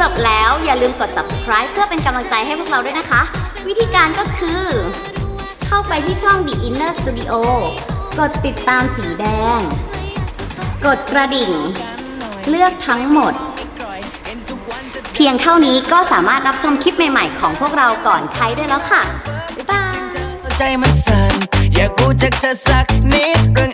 จบแล้วอย่าลืมกด subscribe เพื่อเป็นกำลังใจให้พวกเราด้วยนะคะ วิธีการก็คือ เข้าไปที่ช่อง The Inner Studio กดติดตามสีแดง กดกระดิ่ง เลือกทั้งหมด เพียงเท่านี้ก็สามารถรับชมคลิปใหม่ๆ ของพวกเราก่อนใครได้แล้วค่ะ บ๊ายบาย ใจมันสั่นอยากรู้จักเธอสักนิดเรื่อง